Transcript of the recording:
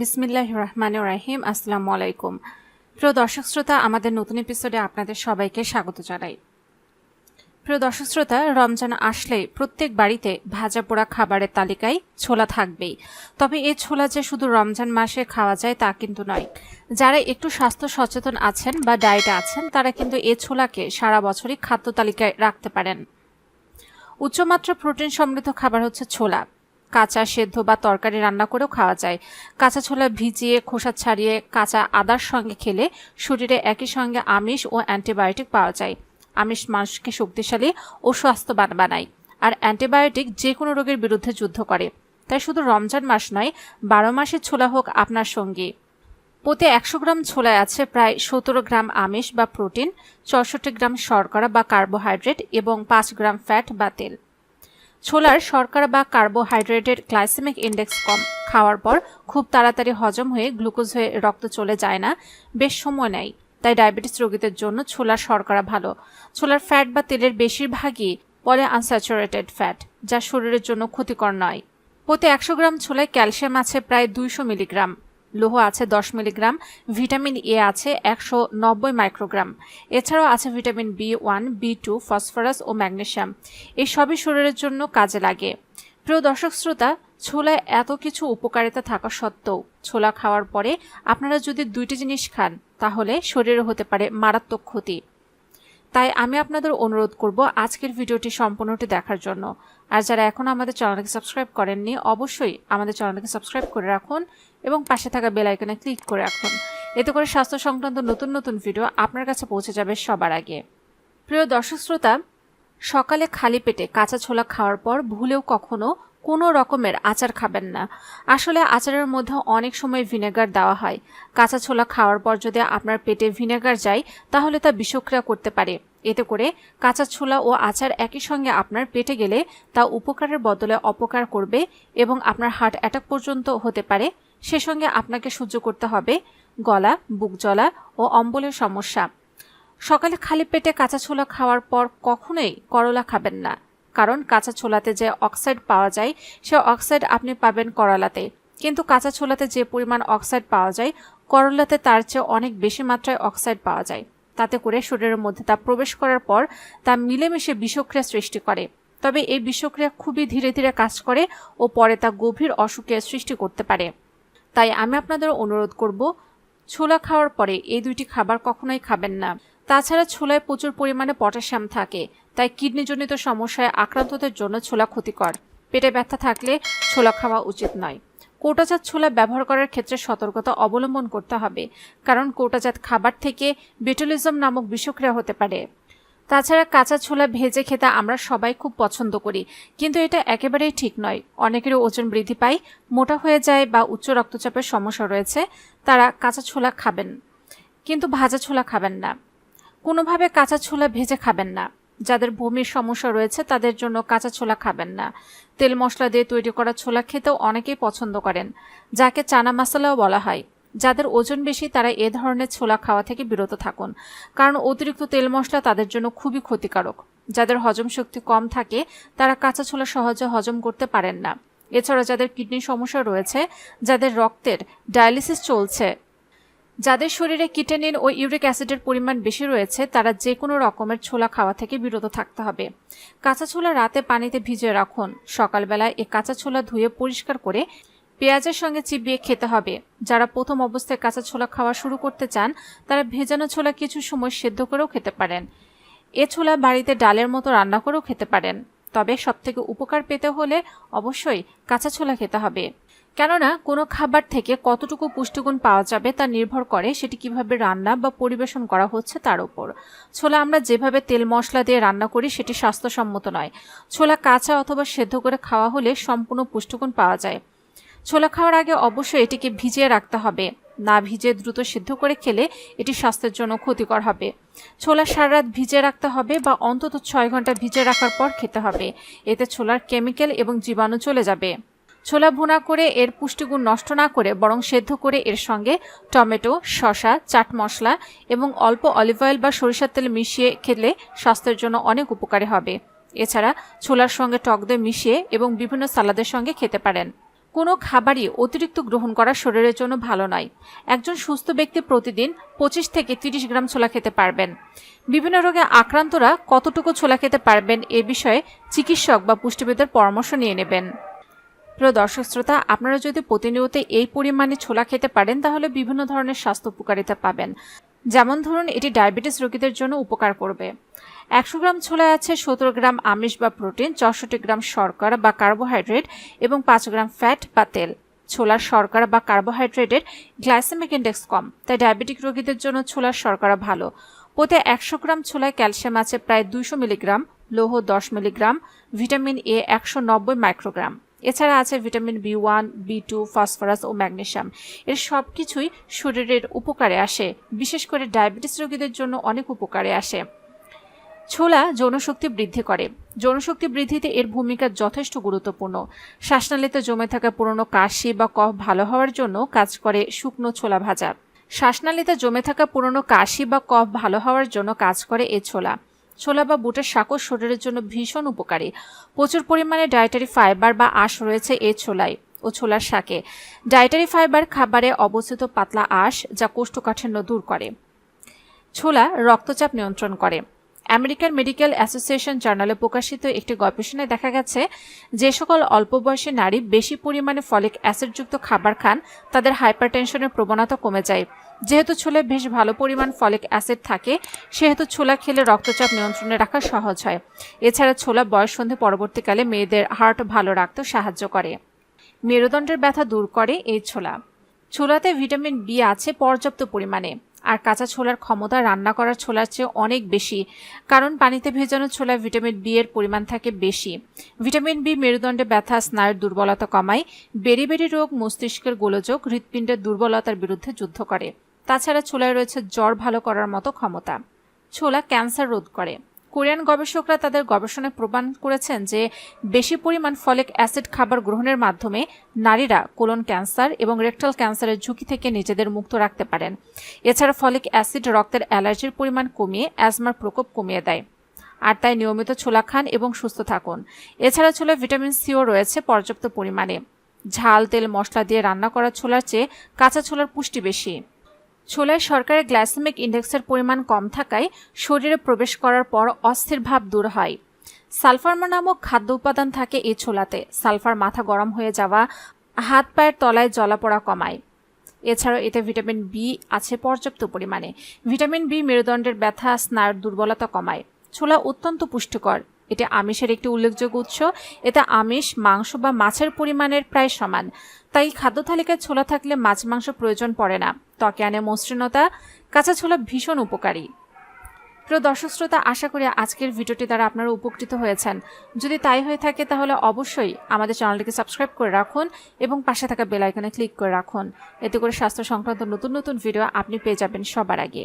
বিসমিল্লাহ রহমান রাহিম। আসসালামু আলাইকুম প্রিয় দর্শক শ্রোতা, আমাদের নতুন এপিসোডে আপনাদের সবাইকে স্বাগত জানাই। প্রিয় দর্শক শ্রোতা, রমজান আসলে প্রত্যেক বাড়িতে ভাজা পোড়া খাবারের তালিকায় ছোলা থাকবেই। তবে এই ছোলা যে শুধু রমজান মাসে খাওয়া যায় তা কিন্তু নয়। যারা একটু স্বাস্থ্য সচেতন আছেন বা ডায়েটে আছেন, তারা কিন্তু এই ছোলাকে সারা বছরই খাদ্য তালিকায় রাখতে পারেন। উচ্চমাত্রা প্রোটিন সমৃদ্ধ খাবার হচ্ছে ছোলা। কাঁচা সেদ্ধ বা তরকারি রান্না করেও খাওয়া যায়। কাঁচা ছোলা ভিজিয়ে, খোসা ছাড়িয়ে, কাঁচা আদার সঙ্গে খেলে শরীরে একই সঙ্গে আমিষ ও অ্যান্টিবায়োটিক পাওয়া যায়। আমিষ মানুষকে শক্তিশালী ও স্বাস্থ্যবান বানায় আর অ্যান্টিবায়োটিক যে কোনো রোগের বিরুদ্ধে যুদ্ধ করে। তাই শুধু রমজান মাস নয়, বারো মাসের ছোলা হোক আপনার সঙ্গী। প্রতি একশো গ্রাম ছোলায় আছে প্রায় সতেরো গ্রাম আমিষ বা প্রোটিন, চৌষট্টি গ্রাম শর্করা বা কার্বোহাইড্রেট এবং পাঁচ গ্রাম ফ্যাট বা তেল। ছোলার শর্করা বা কার্বোহাইড্রেটের গ্লাইসেমিক ইন্ডেক্স কম খাওয়ার পর খুব তাড়াতাড়ি হজম হয়ে গ্লুকোজ হয়ে রক্ত চলে যায় না, বেশ সময় নেয়। তাই ডায়াবেটিস রোগীদের জন্য ছোলার শর্করা ভালো। ছোলার ফ্যাট বা তেলের বেশিরভাগই পলি আনস্যাচুরেটেড ফ্যাট, যা শরীরের জন্য ক্ষতিকর নয়। প্রতি একশো গ্রাম ছোলায় ক্যালসিয়াম আছে প্রায় দুইশো মিলিগ্রাম। লোহ আছে দশ মিলিগ্রাম, ভিটামিন এ আছে একশো নব্বই মাইক্রোগ্রাম। এছাড়াও আছে vitamin B one, B two, phosphorus ও ম্যাগনেশিয়াম এই সবই শরীরের জন্য কাজে লাগে। প্রিয় দর্শক শ্রোতা, ছোলায় এত কিছু উপকারিতা থাকা সত্ত্বেও ছোলা খাওয়ার পরে আপনারা যদি দুইটি জিনিস খান, তাহলে শরীরে হতে পারে মারাত্মক ক্ষতি। তাই আমি আপনাদের অনুরোধ করব আজকের ভিডিওটি সম্পূর্ণটি দেখার জন্য। আর যারা এখন আমাদের চ্যানেলকে সাবস্ক্রাইব করেননি, অবশ্যই আমাদের চ্যানেলকে সাবস্ক্রাইব করে রাখুন এবং পাশে থাকা বেল আইকনে ক্লিক করে রাখুন। এতে করে স্বাস্থ্য সংক্রান্ত নতুন নতুন ভিডিও আপনার কাছে পৌঁছে যাবে সবার আগে। প্রিয় দর্শক শ্রোতা, সকালে খালি পেটে কাঁচা ছোলা খাওয়ার পর ভুলেও কখনো কোনো রকমের আচার খাবেন না। আসলে আচারের মধ্যে অনেক সময় ভিনেগার দেওয়া হয়। কাঁচা ছোলা খাওয়ার পর যদি আপনার পেটে ভিনেগার যায়, তাহলে তা বিষক্রিয়া করতে পারে। এতে করে কাঁচা ছোলা ও আচার একই সঙ্গে আপনার পেটে গেলে তা উপকারের বদলে অপকার করবে এবং আপনার হার্ট অ্যাটাক পর্যন্ত হতে পারে। সে সঙ্গে আপনাকে সহ্য করতে হবে গলা, বুক জ্বলা ও অম্বলের সমস্যা। সকালে খালি পেটে কাঁচা ছোলা খাওয়ার পর কখনোই করলা খাবেন না। কারণ কাঁচা ছোলাতে যে অক্সাইড পাওয়া যায়, সে অক্সাইড আপনি পাবেন করলাতে। কিন্তু কাঁচা ছোলাতে যে পরিমাণ অক্সাইড পাওয়া যায়, করলাতে তার চেয়ে অনেক বেশি মাত্রায় অক্সাইড পাওয়া যায়। তাতে করে শরীরের মধ্যে তা প্রবেশ করার পর তা মিলেমিশে বিষক্রিয়া সৃষ্টি করে। তবে এই বিষক্রিয়া খুবই ধীরে ধীরে কাজ করে ও পরে তা গভীর অসুখের সৃষ্টি করতে পারে। তাই আমি আপনাদের অনুরোধ করব, ছোলা খাওয়ার পরে এই দুইটি খাবার কখনোই খাবেন না। তাছাড়া ছোলায় প্রচুর পরিমাণে পটাশিয়াম থাকে। তাই কিডনিজনিত সমস্যায় আক্রান্তদের জন্য ছোলা ক্ষতিকর। পেটে ব্যথা থাকলে ছোলা খাওয়া উচিত নয়। কোটাজাত ছোলা ব্যবহার করার ক্ষেত্রে সতর্কতা অবলম্বন করতে হবে, কারণ কোটাজাত খাবার থেকে বেটোলিজম নামক বিষক্রিয়া হতে পারে। তাছাড়া কাঁচা ছোলা ভেজে খেতে আমরা সবাই খুব পছন্দ করি, কিন্তু এটা একেবারেই ঠিক নয়। অনেকেরও ওজন বৃদ্ধি পায়, মোটা হয়ে যায় বা উচ্চ রক্তচাপের সমস্যা রয়েছে, তারা কাঁচা ছোলা খাবেন, কিন্তু ভাজা ছোলা খাবেন না। কোনোভাবে কাঁচা ছোলা ভেজে খাবেন না। যাদের বমির সমস্যা রয়েছে, তাদের জন্য কাঁচা ছোলা খাবেন না। তেল মশলা দিয়ে তৈরি করা ছোলা খেতেও অনেকেই পছন্দ করেন, যাকে চানা মশলাও বলা হয়। যাদের ওজন বেশি, তারা এ ধরনের ছোলা খাওয়া থেকে বিরত থাকুন, কারণ অতিরিক্ত তেল মশলা তাদের জন্য খুবই ক্ষতিকারক। যাদের হজম শক্তি কম থাকে, তারা কাঁচা ছোলা সহজে হজম করতে পারেন না। এছাড়া যাদের কিডনির সমস্যা রয়েছে, যাদের রক্তের ডায়ালিসিস চলছে যাদের শরীরে কিটেনিন ও ইউরিক অ্যাসিডের পরিমাণ বেশি রয়েছে, তারা যে কোনো রকমের ছোলা খাওয়া থেকে বিরত থাকতে হবে। কাঁচা ছোলা রাতে পানিতে ভিজিয়ে রাখুন। সকালবেলায় এ কাঁচা ছোলা ধুয়ে পরিষ্কার করে পেঁয়াজের সঙ্গে চিবিয়ে খেতে হবে। যারা প্রথম অবস্থায় কাঁচা ছোলা খাওয়া শুরু করতে চান, তারা ভেজানো ছোলা কিছু সময় সেদ্ধ করেও খেতে পারেন। এ ছোলা বাড়িতে ডালের মতো রান্না করেও খেতে পারেন। তবে সবথেকে উপকার পেতে হলে অবশ্যই কাঁচা ছোলা খেতে হবে। কেননা কোনো খাবার থেকে কতটুকু পুষ্টিগুণ পাওয়া যাবে তা নির্ভর করে সেটি কীভাবে রান্না বা পরিবেশন করা হচ্ছে তার উপর। ছোলা আমরা যেভাবে তেল মশলা দিয়ে রান্না করি সেটি স্বাস্থ্যসম্মত নয়। ছোলা কাঁচা অথবা সেদ্ধ করে খাওয়া হলে সম্পূর্ণ পুষ্টিগুণ পাওয়া যায়। ছোলা খাওয়ার আগে অবশ্যই এটিকে ভিজিয়ে রাখতে হবে। না ভিজে দ্রুত সিদ্ধ করে খেলে এটি স্বাস্থ্যের জন্য ক্ষতিকর হবে। ছোলা সারা রাত ভিজে রাখতে হবে বা অন্তত ছয় ঘণ্টা ভিজে রাখার পর খেতে হবে। এতে ছোলার কেমিক্যাল এবং জীবাণু চলে যাবে। ছোলা ভুনা করে এর পুষ্টিগুণ নষ্ট না করে বরং সেদ্ধ করে এর সঙ্গে টমেটো, শসা, চাট মশলা এবং অল্প অলিভ অয়েল বা সরিষার তেল মিশিয়ে খেলে স্বাস্থ্যের জন্য অনেক উপকারী হবে। এছাড়া ছোলার সঙ্গে টক দই মিশিয়ে এবং বিভিন্ন সালাদের সঙ্গে খেতে পারেন। কোনো খাবারই অতিরিক্ত গ্রহণ করা শরীরের জন্য ভালো নয়। একজন সুস্থ ব্যক্তি প্রতিদিন পঁচিশ থেকে তিরিশ গ্রাম ছোলা খেতে পারবেন। বিভিন্ন রোগে আক্রান্তরা কতটুকু ছোলা খেতে পারবেন এ বিষয়ে চিকিৎসক বা পুষ্টিবিদের পরামর্শ নিয়ে নেবেন। প্রিয় দর্শক শ্রোতা, আপনারা যদি প্রতিনিয়ত এই পরিমাণে ছোলা খেতে পারেন, তাহলে বিভিন্ন ধরনের স্বাস্থ্য উপকারিতা পাবেন। যেমন ধরুন, এটি ডায়াবেটিস রোগীদের জন্য উপকার করবে। একশো গ্রাম ছোলায় আছে সতেরো গ্রাম আমিষ বা প্রোটিন, চৌষট্টি গ্রাম শর্করা বা কার্বোহাইড্রেট এবং পাঁচ গ্রাম ফ্যাট বা তেল। ছোলার শর্করা বা কার্বোহাইড্রেটের গ্লাইসেমিক ইন্ডেক্স কম, তাই ডায়াবেটিক রোগীদের জন্য ছোলার শর্করা ভালো। প্রতি একশো গ্রাম ছোলায় ক্যালসিয়াম আছে প্রায় দুইশো মিলিগ্রাম, লৌহ দশ মিলিগ্রাম, ভিটামিন এ একশো নব্বই মাইক্রোগ্রাম। এছাড়া আছে vitamin B one, B two, phosphorus ও ম্যাগনেশিয়াম এর সব কিছুই শরীরের উপকারে আসে। বিশেষ করে ডায়াবেটিস রোগীদের জন্য অনেক উপকারে আসে। ছোলা যৌনশক্তি বৃদ্ধি করে। যৌনশক্তি বৃদ্ধিতে এর ভূমিকা যথেষ্ট গুরুত্বপূর্ণ। শ্বাসনালীতে জমে থাকা পুরনো কাশি বা কফ ভালো হওয়ার জন্য কাজ করে শুকনো ছোলা ভাজা। শ্বাসনালীতে জমে থাকা পুরনো কাশি বা কফ ভালো হওয়ার জন্য কাজ করে এ ছোলা। ছোলা বা বুটের শাকও শরীরের জন্য ভীষণ উপকারী। প্রচুর পরিমাণে ডায়েটারি ফাইবার বা আঁশ রয়েছে এ ছোলায় ও ছোলার শাকে। ডায়েটারি ফাইবার খাবারে অবস্থিত পাতলা আঁশ যা কোষ্ঠকাঠিন্য দূর করে। ছোলা রক্তচাপ নিয়ন্ত্রণ করে। আমেরিকান মেডিকেল অ্যাসোসিয়েশন জার্নালে প্রকাশিত একটি গবেষণায় দেখা গেছে, যে সকল অল্প বয়সী নারী বেশি পরিমাণে ফলিক অ্যাসিডযুক্ত খাবার খান, তাদের হাইপারটেনশনের প্রবণতা কমে যায়। যেহেতু ছোলায় বেশ ভালো পরিমাণ ফলিক অ্যাসিড থাকে, সেহেতু ছোলা খেলে রক্তচাপ নিয়ন্ত্রণে রাখা সহজ হয়। এছাড়া ছোলা বয়সন্ধি পরবর্তীকালে মেয়েদের হার্ট ভালো রাখতে সাহায্য করে। মেরুদণ্ডের ব্যথা দূর করে এই ছোলা। ছোলাতে ভিটামিন বি আছে পর্যাপ্ত পরিমাণে, আর কাঁচা ছোলার ক্ষমতা রান্না করার ছোলার চেয়ে অনেক বেশি, কারণ পানিতে ভেজানো ছোলায় ভিটামিন বি এর পরিমাণ থাকে বেশি। ভিটামিন বি মেরুদণ্ডে ব্যথা, স্নায়ুর দুর্বলতা কমায়, বেরি বেরি রোগ, মস্তিষ্কের গোলযোগ, হৃৎপিণ্ডের দুর্বলতার বিরুদ্ধে যুদ্ধ করে। তাছাড়া ছোলায় রয়েছে জ্বর ভালো করার মতো ক্ষমতা। ছোলা ক্যান্সার রোধ করে। কোরিয়ান গবেষকরা তাদের গবেষণায় প্রমাণ করেছেন যে বেশি পরিমাণ ফলিক অ্যাসিড খাবার গ্রহণের মাধ্যমে নারীরা কোলন ক্যান্সার এবং রেকটাল ক্যান্সারের ঝুঁকি থেকে নিজেদের মুক্ত রাখতে পারেন। এছাড়া ফলিক অ্যাসিড রক্তের অ্যালার্জির পরিমাণ কমিয়ে, অ্যাজমার প্রকোপ কমিয়ে দেয়। আর তাই নিয়মিত ছোলা খান এবং সুস্থ থাকুন। এছাড়া ছোলা ভিটামিন সিও রয়েছে পর্যাপ্ত পরিমাণে। ঝাল, তেল, মশলা দিয়ে রান্না করা ছোলার চেয়ে কাঁচা ছোলার পুষ্টি বেশি। ছোলায় সরকারের গ্লাইসেমিক ইন্ডেক্সের পরিমাণ কম থাকায় শরীরে প্রবেশ করার পর অস্থির ভাব দূর হয়। সালফারমা নামক খাদ্য উপাদান থাকে এই ছোলাতে। সালফার মাথা গরম হয়ে যাওয়া, হাত পায়ের তলায় জলাপোড়া কমায়। এছাড়াও এতে ভিটামিন বি আছে পর্যাপ্ত পরিমাণে। ভিটামিন বি মেরুদণ্ডের ব্যথা, স্নায়ুর দুর্বলতা কমায়। ছোলা অত্যন্ত পুষ্টিকর। এটি আমিষের একটি উল্লেখযোগ্য উৎস। এতে আমিষ, মাংস বা মাছের পরিমাণের প্রায় সমান। তাই খাদ্য তালিকায় ছোলা থাকলে মাছ মাংস প্রয়োজন পড়ে না। ত্বকে আনে মসৃণতা, কাঁচা ছোলা ভীষণ উপকারী। প্রিয় দর্শক শ্রোতা আশা করি আজকের ভিডিওটি দ্বারা আপনারা উপকৃত হয়েছেন। যদি তাই হয়ে থাকে, তাহলে অবশ্যই আমাদের চ্যানেলটিকে সাবস্ক্রাইব করে রাখুন এবং পাশে থাকা বেল আইকনে ক্লিক করে রাখুন। এতে করে স্বাস্থ্য সংক্রান্ত নতুন নতুন ভিডিও আপনি পেয়ে যাবেন সবার আগে।